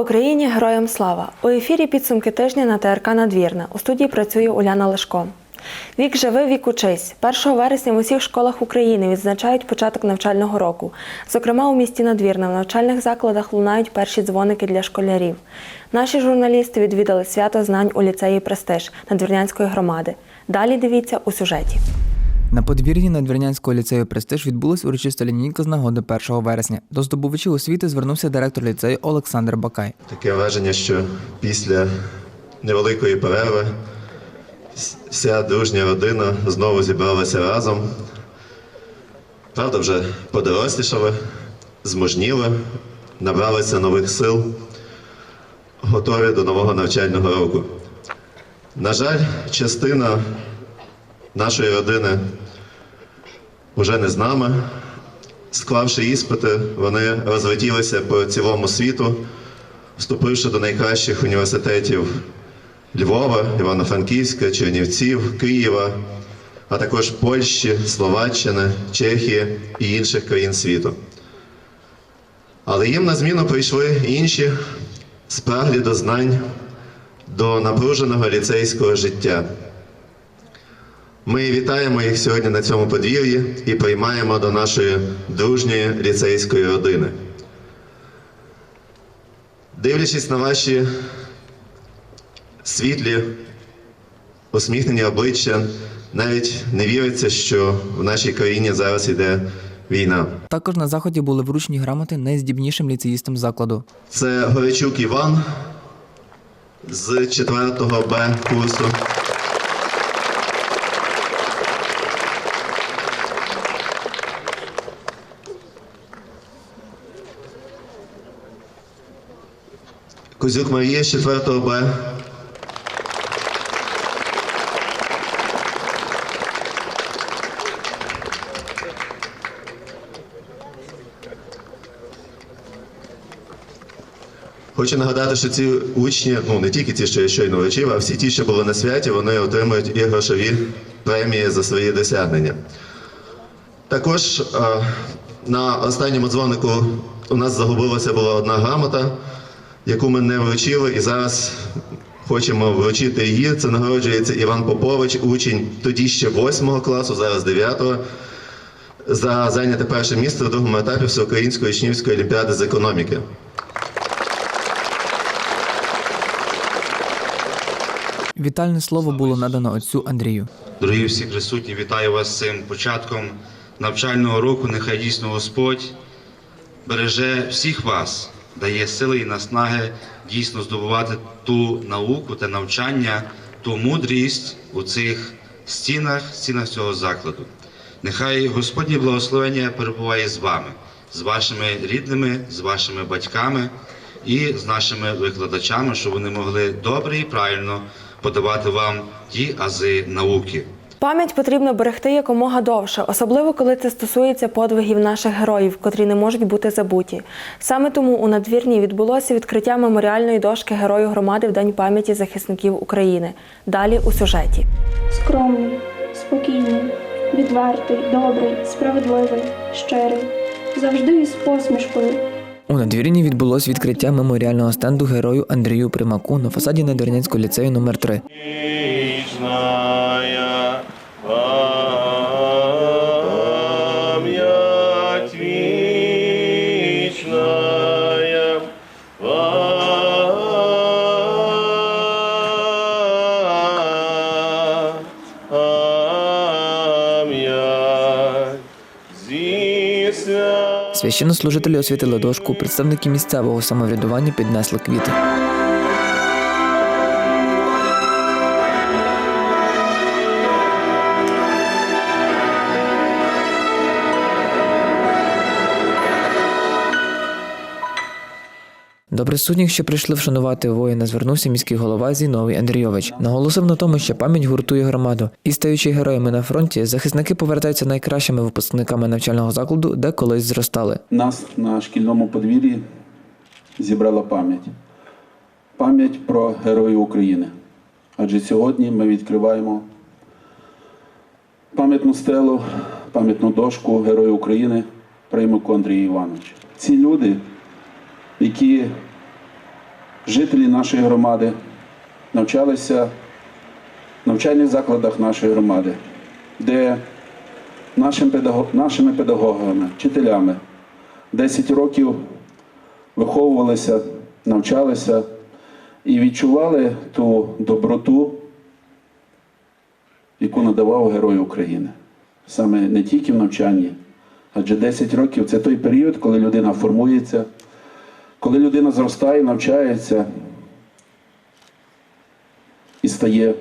Україні! Героям слава! У ефірі підсумки тижня на ТРК Надвірна. У студії працює Уляна Лешко. Вік живи, вік учись. 1 вересня в усіх школах України відзначають початок навчального року. Зокрема, у місті Надвірна в навчальних закладах лунають перші дзвоники для школярів. Наші журналісти відвідали свято знань у ліцеї Престиж Надвірнянської громади. Далі дивіться у сюжеті. На подвір'ї Надвірнянського ліцею Престиж відбулась урочиста лінійка з нагоди 1 вересня. До здобувачів освіти звернувся директор ліцею Олександр Бакай. Таке враження, що після невеликої перерви вся дружня родина знову зібралася разом. Правда, вже подорослішали, змужніли, набралися нових сил, готові до нового навчального року. На жаль, частина нашої родини вже не з нами. Склавши іспити, вони розлетілися по цілому світу, вступивши до найкращих університетів Львова, Івано-Франківська, Чернівців, Києва, а також Польщі, Словаччини, Чехії і інших країн світу. Але їм на зміну прийшли інші спраглі до знань, до напруженого ліцейського життя. Ми вітаємо їх сьогодні на цьому подвір'ї і приймаємо до нашої дружньої ліцейської родини. Дивлячись на ваші світлі, усміхнені обличчя, навіть не віриться, що в нашій країні зараз йде війна. Також на заході були вручені грамоти найздібнішим ліцеїстам закладу. Це Горячук Іван з 4 Б курсу. Козюк Марія з 4 Б. Хочу нагадати, що ці учні, ну не тільки ті, що я щойно вручив, а всі ті, що були на святі, вони отримують і грошові премії за свої досягнення. Також е, на останньому дзвонику у нас загубилася була одна грамота, яку ми не вручили, і зараз хочемо вручити її. Це нагороджується Іван Попович, учень тоді ще 8 класу, зараз 9 за зайняте перше місце в другому етапі Всеукраїнської учнівської олімпіади з економіки. Вітальне слово було надано отцю Андрію. Дорогі всі присутні, вітаю вас з цим початком навчального року. Нехай дійсно Господь береже всіх вас, дає сили і наснаги дійсно здобувати ту науку, те навчання, ту мудрість у цих стінах, стінах цього закладу. Нехай Господнє благословення перебуває з вами, з вашими рідними, з вашими батьками і з нашими викладачами, щоб вони могли добре і правильно подавати вам ті ази науки. Пам'ять потрібно берегти якомога довше, особливо коли це стосується подвигів наших героїв, котрі не можуть бути забуті. Саме тому у надвірні відбулося відкриття меморіальної дошки Герою громади в День пам'яті захисників України. Далі у сюжеті. Скромний, спокійний, відвертий, добрий, справедливий, щирий, завжди із посмішкою. У надвірні відбулось відкриття меморіального стенду герою Андрію Примаку на фасаді Надвірнянського ліцею номер 3 Священнослужителі освітили дошку, представники місцевого самоврядування піднесли квіти. До присутніх, що прийшли вшанувати воїна, звернувся міський голова Зіновий Андрійович. Наголосив на тому, що пам'ять гуртує громаду. І стаючи героями на фронті, захисники повертаються найкращими випускниками навчального закладу, де колись зростали. Нас на шкільному подвір'ї зібрала пам'ять. Пам'ять про героїв України. Адже сьогодні ми відкриваємо пам'ятну стелу, пам'ятну дошку Герою України Приймаку Андрію Івановичу. Ці люди, які жителі нашої громади навчалися в навчальних закладах нашої громади, де нашими педагогами, вчителями 10 років виховувалися, навчалися і відчували ту доброту, яку надавав Герой України. Саме не тільки в навчанні, адже 10 років це той період, коли людина формується, коли людина зростає, навчається і стає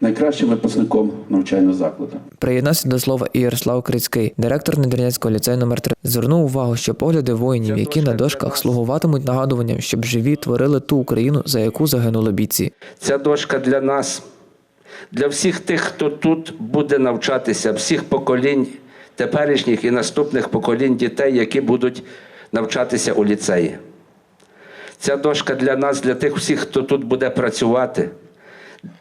найкращим випускником навчального закладу. Приєднався до слова і Ярослав Крицький, директор Надвірнянського ліцею номер 3 Звернув увагу, що погляди воїнів, які на дошках слугуватимуть нагадуванням, щоб живі творили ту Україну, за яку загинули бійці. Ця дошка для нас, для всіх тих, хто тут буде навчатися, всіх поколінь, теперішніх і наступних поколінь дітей, які будуть навчатися у ліцеї. Ця дошка для нас, для тих всіх, хто тут буде працювати,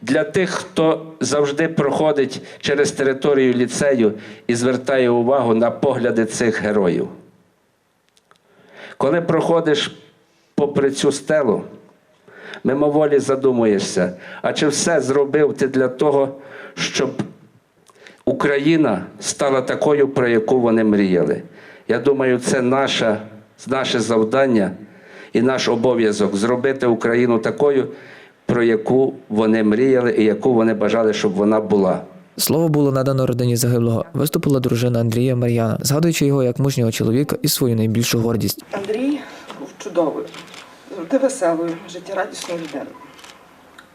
для тих, хто завжди проходить через територію ліцею і звертає увагу на погляди цих героїв. Коли проходиш попри цю стелу, мимоволі задумуєшся, а чи все зробив ти для того, щоб Україна стала такою, про яку вони мріяли? Я думаю, це наша, наше завдання і наш обов'язок зробити Україну такою, про яку вони мріяли і яку вони бажали, щоб вона була. Слово було надано родині загиблого. Виступила дружина Андрія Мар'яна, згадуючи його як мужнього чоловіка і свою найбільшу гордість. Андрій був чудовою, завжди веселою, життєрадісною людиною.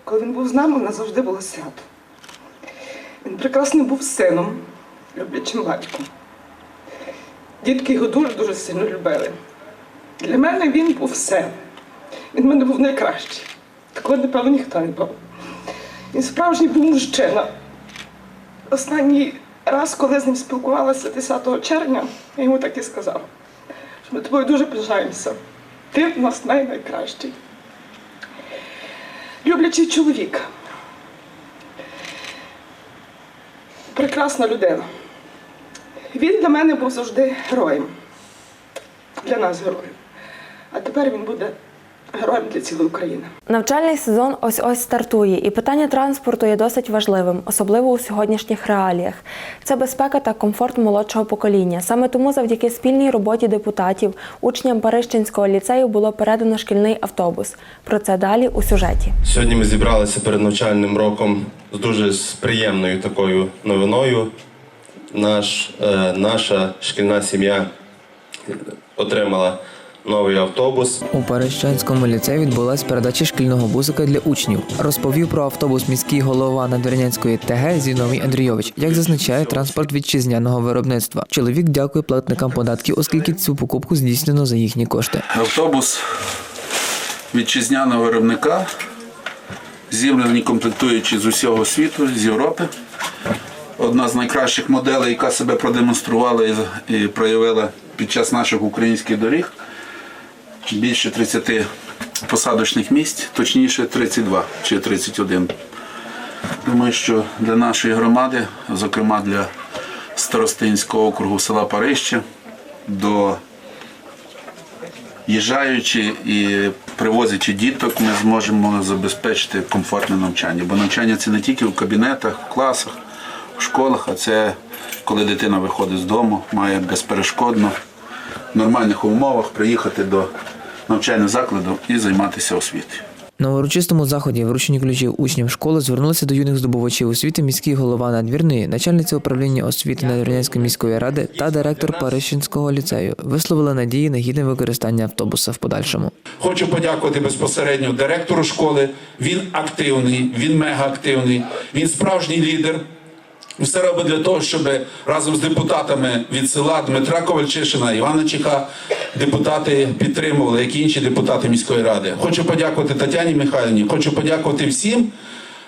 Коли він був з нами, у нас завжди було свято. Він прекрасним був сином, люблячим батьком. Дітки його дуже-дуже сильно любили. Для мене він був все. Він в мене був найкращий. Такого, напевно, ніхто не був. Він справжній був мужчина. Останній раз, коли з ним спілкувалася 10 червня, я йому так і сказала, що ми тобою дуже пишаємося. Ти в нас най- найкращий. Люблячий чоловік. Прекрасна людина. Він для мене був завжди героєм. Для нас героєм. А тепер він буде героєм для цілої України. Навчальний сезон ось ось стартує, і питання транспорту є досить важливим, особливо у сьогоднішніх реаліях. Це безпека та комфорт молодшого покоління. Саме тому, завдяки спільній роботі депутатів, учням Парижчинського ліцею було передано шкільний автобус. Про це далі у сюжеті. Сьогодні ми зібралися перед навчальним роком з дуже з приємною такою новиною. Наш, е, наша шкільна сім'я отримала новий автобус. У Перещанському ліцеї відбулась передача шкільного бусика для учнів. Розповів про автобус міський голова Надвірнянської ТГ Зіновій Андрійович. Як зазначає транспорт вітчизняного виробництва. Чоловік дякує платникам податків, оскільки цю покупку здійснено за їхні кошти. Автобус вітчизняного виробника, зібрані комплектуючі з усього світу, з Європи. Одна з найкращих моделей, яка себе продемонструвала і проявила під час наших українських доріг. Більше 30 посадочних місць, точніше 32 чи 31. Думаю, що для нашої громади, зокрема для Старостинського округу села Парище, до їжджаючи і привозячи діток, ми зможемо забезпечити комфортне навчання. Бо навчання це не тільки в кабінетах, в класах, в школах, а це коли дитина виходить з дому, має безперешкодно в нормальних умовах приїхати до навчального закладу і займатися освітою. На урочистому заході врученні ключів учнів школи звернулися до юних здобувачів освіти міський голова надвірної, начальниця управління освіти Надвірнянської міської ради та директор Парищинського ліцею. Висловили надії на гідне використання автобуса в подальшому. Хочу подякувати безпосередньо директору школи. Він активний, він мегаактивний, він справжній лідер. Все робить для того, щоб разом з депутатами від села Дмитра Ковальчишина, Івана Чіха депутати підтримували, як і інші депутати міської ради. Хочу подякувати Тетяні Михайлівні, хочу подякувати всім,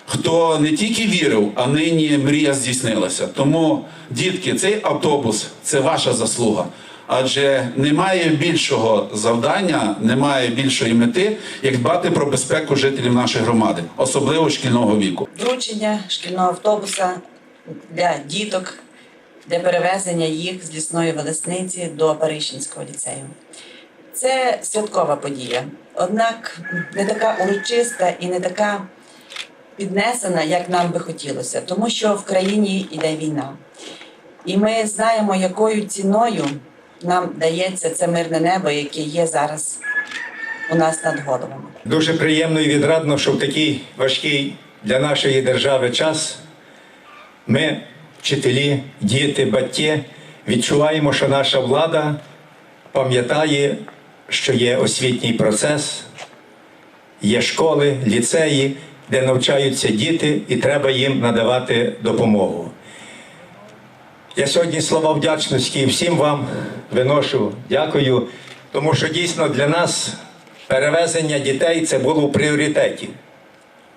хто не тільки вірив, а нині мрія здійснилася. Тому, дітки, цей автобус це ваша заслуга. Адже немає більшого завдання, немає більшої мети, як дбати про безпеку жителів нашої громади, особливо шкільного віку. вручення шкільного автобуса для діток, для перевезення їх з лісної велесниці до Парищинського ліцею. Це святкова подія, однак не така урочиста і не така піднесена, як нам би хотілося, тому що в країні йде війна. І ми знаємо, якою ціною нам дається це мирне небо, яке є зараз у нас над головами. Дуже приємно і відрадно, що в такий важкий для нашої держави час ми, вчителі, діти, батьки, відчуваємо, що наша влада пам'ятає, що є освітній процес, є школи, ліцеї, де навчаються діти, і треба їм надавати допомогу. Я сьогодні слова вдячності всім вам виношу. Дякую, тому що дійсно для нас перевезення дітей це було в пріоритеті.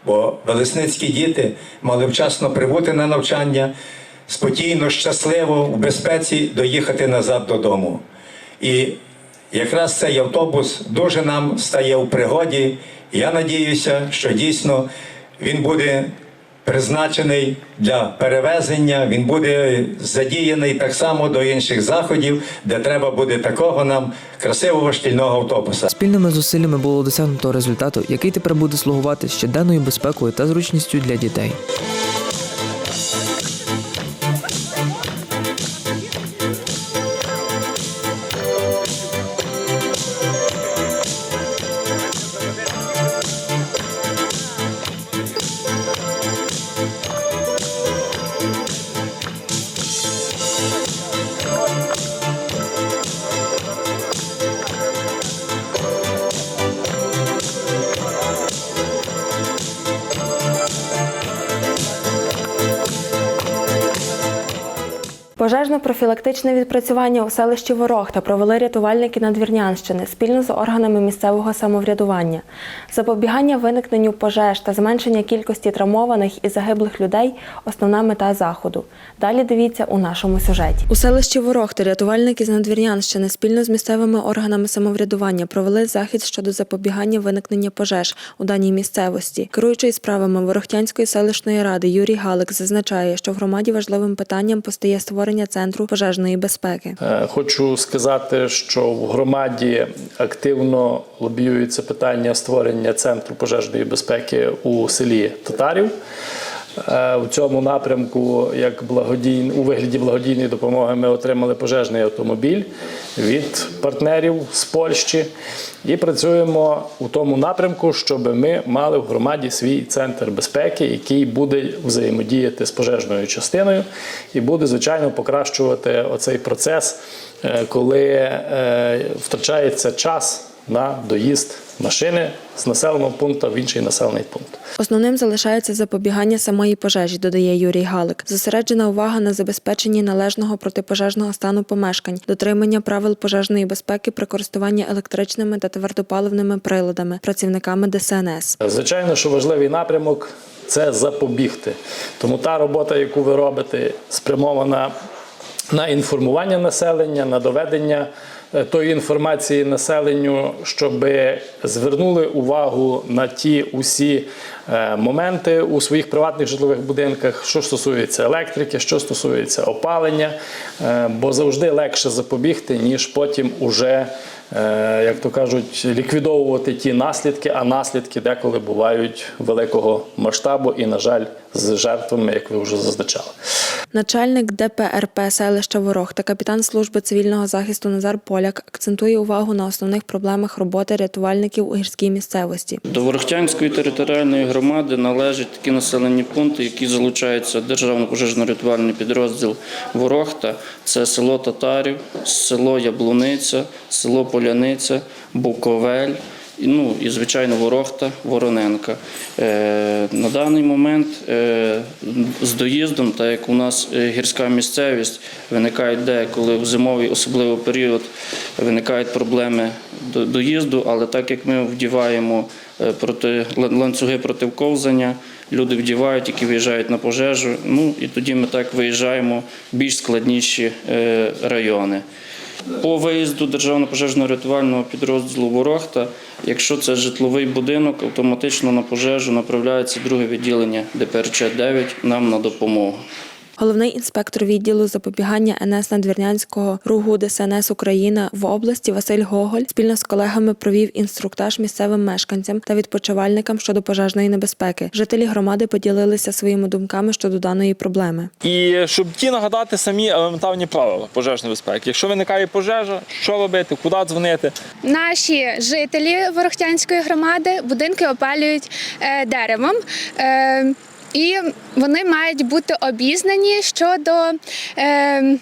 Бо велесницькі діти мали вчасно прибути на навчання, спокійно, щасливо, в безпеці доїхати назад додому. І якраз цей автобус дуже нам стає у пригоді. Я надіюся, що дійсно він буде призначений для перевезення, він буде задіяний так само до інших заходів, де треба буде такого нам красивого шкільного автобуса. Спільними зусиллями було досягнуто результату, який тепер буде слугувати щоденною безпекою та зручністю для дітей. Пожежно-профілактичне відпрацювання у селищі Ворохта провели рятувальники Надвірнянщини спільно з органами місцевого самоврядування. Запобігання виникненню пожеж та зменшення кількості травмованих і загиблих людей основна мета заходу. Далі дивіться у нашому сюжеті. У селищі Ворохта рятувальники з Надвірнянщини спільно з місцевими органами самоврядування провели захід щодо запобігання виникнення пожеж у даній місцевості. Керуючий справами Ворохтянської селищної ради Юрій Галик зазначає, що в громаді важливим питанням постає створення центру пожежної безпеки. Е, Хочу сказати, що в громаді активно лобіюється питання створення центру пожежної безпеки у селі Татарів. Е, У цьому напрямку, як благодійн... у вигляді благодійної допомоги, ми отримали пожежний автомобіль від партнерів з Польщі. І працюємо у тому напрямку, щоб ми мали в громаді свій центр безпеки, який буде взаємодіяти з пожежною частиною і буде, звичайно, покращувати оцей процес, е, коли е, втрачається час на доїзд машини з населеного пункту в інший населений пункт. Основним залишається запобігання самої пожежі, додає Юрій Галик. Зосереджена увага на забезпеченні належного протипожежного стану помешкань, дотримання правил пожежної безпеки при користуванні електричними та твердопаливними приладами працівниками ДСНС. Звичайно, що важливий напрямок це запобігти. Тому та робота, яку ви робите, спрямована на інформування населення, на доведення тої інформації населенню, щоб звернули увагу на ті усі е, моменти у своїх приватних житлових будинках, що стосується електрики, що стосується опалення, е, бо завжди легше запобігти, ніж потім уже е, як то кажуть, ліквідовувати ті наслідки, а наслідки деколи бувають великого масштабу і, на жаль, з жертвами, як ви вже зазначали. Начальник ДПРП селища Ворог та капітан служби цивільного захисту Назар Поляк акцентує увагу на основних проблемах роботи рятувальників у гірській місцевості. До Ворохтянської територіальної громади належать такі населені пункти, які залучаються державно пожежно-рятувальний підрозділ Ворохта. Це село Татарів, село Яблуниця, село Поляниця, Буковель. Ну і звичайно Ворохта, Вороненка. Е, на даний момент е, з доїздом, так як у нас е, гірська місцевість, виникають деколи в зимовий особливий період виникають проблеми до- доїзду, але так як ми вдіваємо проти лан- ланцюги противковзання, люди вдівають, які виїжджають на пожежу. Ну і тоді ми так виїжджаємо в більш складніші райони. По виїзду державно пожежно-рятувального підрозділу Ворохта, якщо це житловий будинок, автоматично на пожежу направляється друге відділення ДПРЧ 9 нам на допомогу. Головний інспектор відділу запобігання НС Надвірнянського РУГУ ДСНС Україна в області Василь Гоголь спільно з колегами провів інструктаж місцевим мешканцям та відпочивальникам щодо пожежної небезпеки. Жителі громади поділилися своїми думками щодо даної проблеми. І щоб ті нагадати самі елементарні правила пожежної безпеки. Якщо виникає пожежа, що робити, куди дзвонити. Наші жителі Ворохтянської громади будинки опалюють е, деревом. І вони мають бути обізнані щодо е,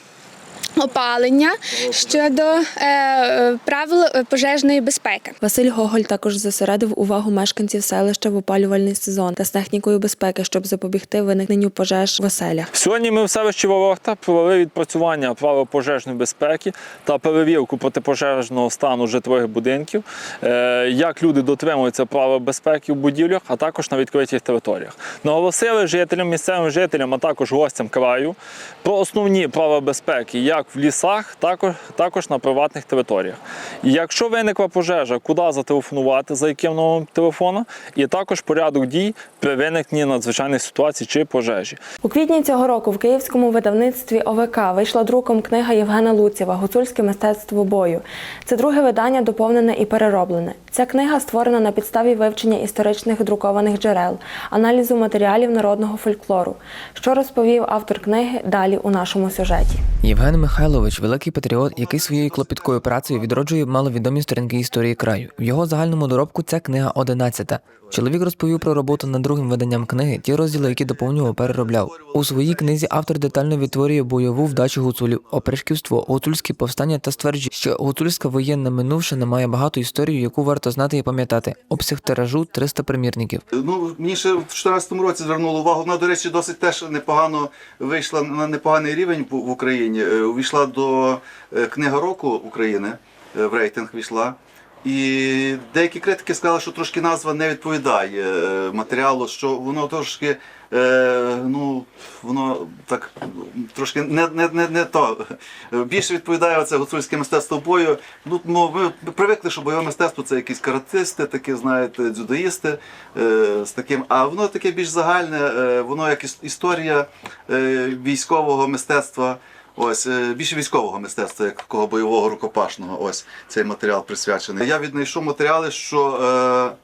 опалення, щодо е, правил пожежної безпеки. Василь Гоголь також зосередив увагу мешканців селища в опалювальний сезон та з технікою безпеки, щоб запобігти виникненню пожеж в оселях. Сьогодні ми в селищі Ворохта провели відпрацювання правил пожежної безпеки та перевірку протипожежного стану житлових будинків, е, як люди дотримуються правил безпеки в будівлях, а також на відкритих територіях. Наголосили жителям, місцевим жителям, а також гостям краю про основні правила безпеки як в лісах, також, також на приватних територіях. І якщо виникла пожежа, куди зателефонувати, за яким номером телефону, і також порядок дій при виникненні надзвичайних ситуацій чи пожежі. У квітні цього року в київському видавництві ОВК вийшла друком книга Євгена Луцєва Гуцульське мистецтво бою. Це друге видання, доповнене і перероблене. Ця книга створена на підставі вивчення історичних друкованих джерел, аналізу матеріалів народного фольклору. Що розповів автор книги далі у нашому сюжеті. Євген Михайлович великий патріот, який своєю клопіткою працею відроджує маловідомі сторінки історії краю. В його загальному доробку ця книга одинадцята. Чоловік розповів про роботу над другим виданням книги, ті розділи, які доповнював, переробляв. У своїй книзі автор детально відтворює бойову вдачу гуцулів, опришківство, гуцульські повстання та стверджує, що гуцульська воєнна минувшина має багату історію, яку варто знати і пам'ятати. Обсяг тиражу 300 примірників. Ну, мені ще в 2014 році звернуло увагу. Вона, до речі, досить теж непогано вийшла на непоганий рівень в Україні. Е, Увійшла до е, Книга року України, е, в рейтинг війшла. І деякі критики сказали, що трошки назва не відповідає е, матеріалу, що воно трошки, е, ну, воно так трошки не, не, не, не то. Більше відповідає оце гуцульське мистецтво бою. Ну, ну, ми привикли, що бойове мистецтво це якісь каратисти, такі, знаєте, дзюдоїсти е, з таким. А воно таке більш загальне, воно як іс- історія військового мистецтва. Ось е, більше військового мистецтва, як такого бойового рукопашного. Ось цей матеріал присвячений. Я віднайшов матеріали, що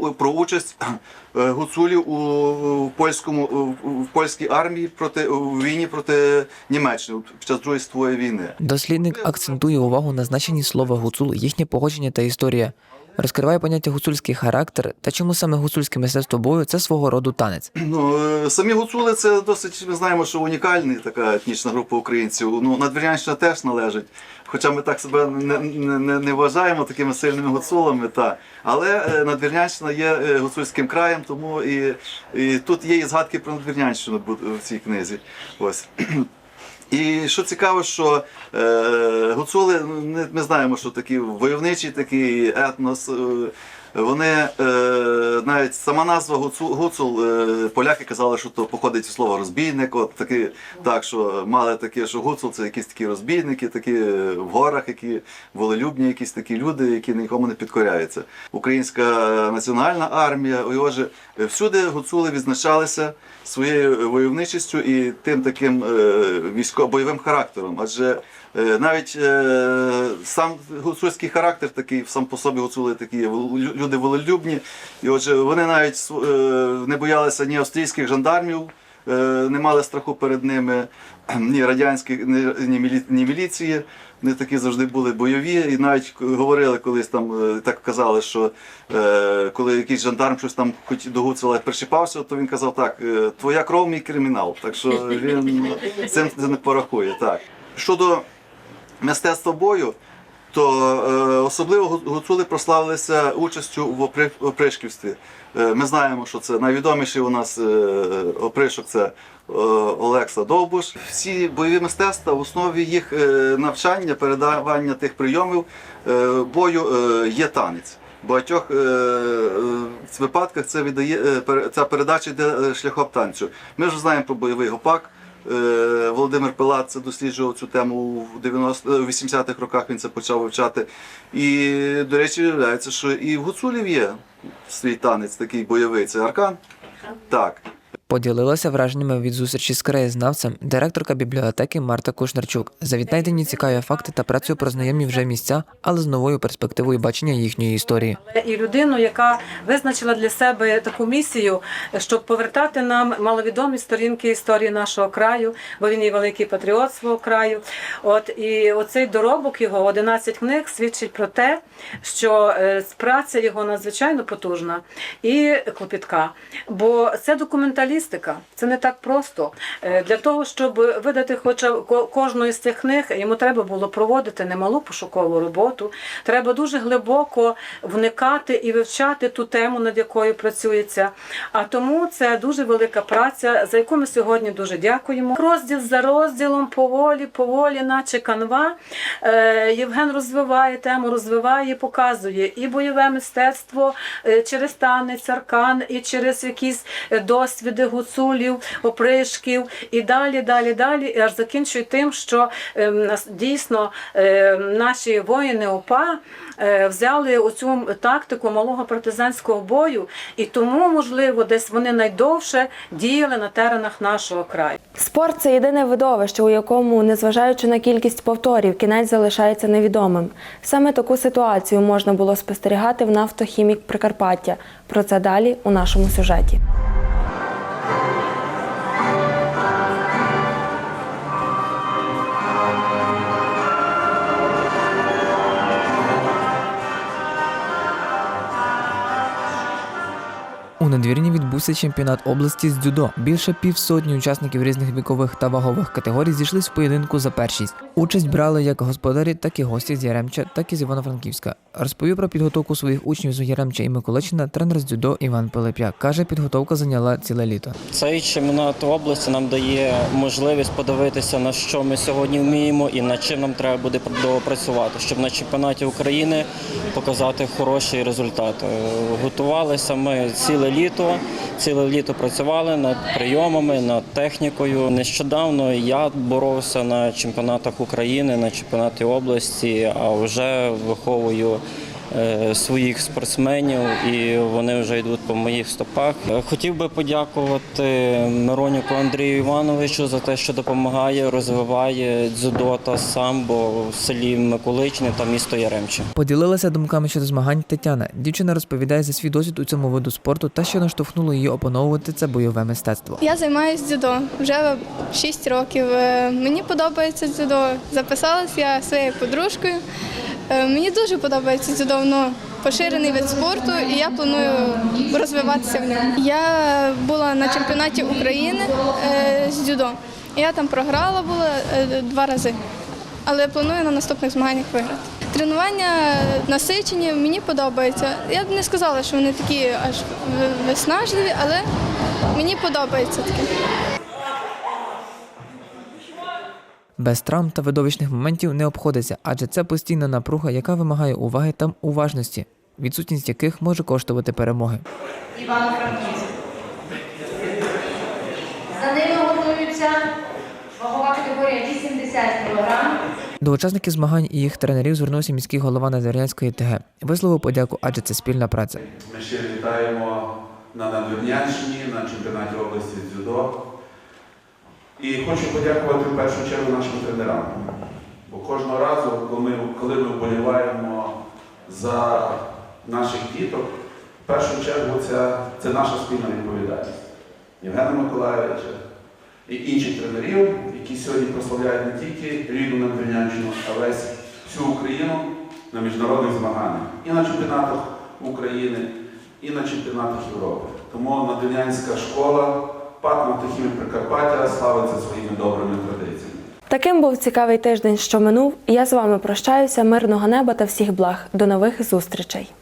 е, про участь е, гуцулів у, у польському в польській армії проти у війні проти Німеччини під час Другої світової війни. Дослідник акцентує увагу на значенні слова гуцул, їхнє походження та історія. Розкриває поняття гуцульський характер та чому саме гуцульське мистецтво бою це свого роду танець. Ну, е, самі гуцули це досить, ми знаємо, що унікальна така етнічна група українців. Ну, Надвірнянщина теж належить. Хоча ми так себе не, не, не, вважаємо такими сильними гуцулами, та. але е, Надвірнянщина є е, гуцульським краєм, тому і, і тут є і згадки про Надвірнянщину в цій книзі. Ось. І що цікаво, що е, гуцули, ну, ми знаємо, що такі войовничий такий етнос. е, Вони е, навіть сама назва гуцул, е, поляки казали, що то походить від слова розбійник. От такі, так, що мали таке, що гуцул це якісь такі розбійники, такі е, в горах, які волелюбні, якісь такі люди, які нікому не підкоряються. Українська національна армія, отже, всюди гуцули відзначалися своєю войовничістю і тим таким військово бойовим характером. Адже навіть е, сам гуцульський характер такий, сам по собі гуцули такі лю- люди волелюбні. І отже, вони навіть е, не боялися ні австрійських жандармів, е, не мали страху перед ними, ні радянських, ні, ні, мілі- міліції. Вони такі завжди були бойові, і навіть говорили колись там, е, так казали, що е, коли якийсь жандарм щось там хоч до Гуцула причіпався, то він казав так: е, твоя кров мій кримінал. Так що він цим не порахує. Так. Щодо мистецтва бою, то е, особливо гу- гуцули прославилися участю в опри- опришківстві. Е, ми знаємо, що це найвідоміший у нас е, опришок це Олекса Довбуш. Всі бойові мистецтва в основі їх навчання, передавання тих прийомів бою є танець. В багатьох випадках це віддає ця передача йде шляхом танцю. Ми вже знаємо про бойовий гопак. Е, Володимир Пилат це досліджував цю тему в 90 е, в 80-х роках. Він це почав вивчати. І, до речі, виявляється, що і в гуцулів є свій танець такий бойовий. Це аркан. Так. Поділилася враженнями від зустрічі з краєзнавцем директорка бібліотеки Марта Кушнарчук. Завітайте цікаві факти та працю про знайомі вже місця, але з новою перспективою бачення їхньої історії. і людину, яка визначила для себе таку місію, щоб повертати нам маловідомі сторінки історії нашого краю, бо він є великий патріот свого краю. От і оцей доробок його 11 книг свідчить про те, що е, праця його надзвичайно потужна і клопітка. Бо це документалістика, це не так просто. Е, Для того, щоб видати хоча кожну із цих книг, йому треба було проводити немалу пошукову роботу. Треба дуже глибоко вникати і вивчати ту тему, над якою працюється. А тому це дуже велика праця, за яку ми сьогодні дуже дякуємо. Розділ за розділом, поволі, поволі, наче канва. Е, Євген розвиває тему, розвиває, показує і бойове мистецтво е, через танець, аркан, і через якісь е, досвіди гуцулів, опришків, і далі, далі, далі, і аж закінчує тим, що е, нас- дійсно е, наші воїни ОПА е, взяли оцю тактику малого партизанського бою, і тому, можливо, десь вони найдовше діяли на теренах нашого краю. Спорт це єдине видовище, у якому, незважаючи на кількість повторів, кінець залишається невідомим. Саме таку ситуацію можна було спостерігати в нафтохімік Прикарпаття. Про це далі у нашому сюжеті. Надвірні відбувся чемпіонат області з дзюдо. Більше півсотні учасників різних вікових та вагових категорій зійшлись в поєдинку за першість. Участь брали як господарі, так і гості з Яремча, так і з Івано-Франківська. Розповів про підготовку своїх учнів з Яремча і Миколичина тренер з дзюдо Іван Пилип'як. Каже, підготовка зайняла ціле літо. Цей чемпіонат області нам дає можливість подивитися, на що ми сьогодні вміємо і над чим нам треба буде допрацювати, щоб на чемпіонаті України показати хороший результат. Готувалися ми ціле літо, ціле літо працювали над прийомами, над технікою. Нещодавно я боровся на чемпіонатах України, на чемпіонаті області, а вже виховую своїх спортсменів, і вони вже йдуть по моїх стопах. Е, Хотів би подякувати Миронюку Андрію Івановичу за те, що допомагає, розвиває дзюдо та самбо в селі Миколичне та місто Яремче. Поділилася думками щодо змагань Тетяна. Дівчина розповідає за свій досвід у цьому виду спорту та що наштовхнуло її опановувати це бойове мистецтво. Я займаюся дзюдо вже 6 років. Е, Мені подобається дзюдо. Записалась я своєю подружкою. Е, Мені дуже подобається дзюдо, воно поширений вид спорту, і я планую розвиватися в ньому. Я була на чемпіонаті України е, з дзюдо. Я там програла була е, два рази, але планую на наступних змаганнях виграти. Тренування насичені, мені подобається. Я б не сказала, що вони такі аж виснажливі, але мені подобається таке. Без травм та видовищних моментів не обходиться, адже це постійна напруга, яка вимагає уваги та уважності, відсутність яких може коштувати перемоги. Івано-Франківськ. За ними готуються вагова категорія 80 кг. До учасників змагань і їх тренерів звернувся міський голова Надвірнянської ТГ. Висловив подяку, адже це спільна праця. Ми ще вітаємо на Надвірнянщині, на чемпіонаті області дзюдо. І хочу подякувати в першу чергу нашим тренерам. Бо кожного разу, коли ми, коли ми вболіваємо за наших діток, в першу чергу це, це наша спільна відповідальність. Євгена Миколаєвича і інших тренерів, які сьогодні прославляють не тільки рідну Надвірнянщину, а весь всю Україну на міжнародних змаганнях і на чемпіонатах України, і на чемпіонатах Європи. Тому Надвірнянська школа ПАТ «Нафтохімік Прикарпаття славиться своїми добрими традиціями. Таким був цікавий тиждень, що минув. Я з вами прощаюся. Мирного неба та всіх благ. До нових зустрічей.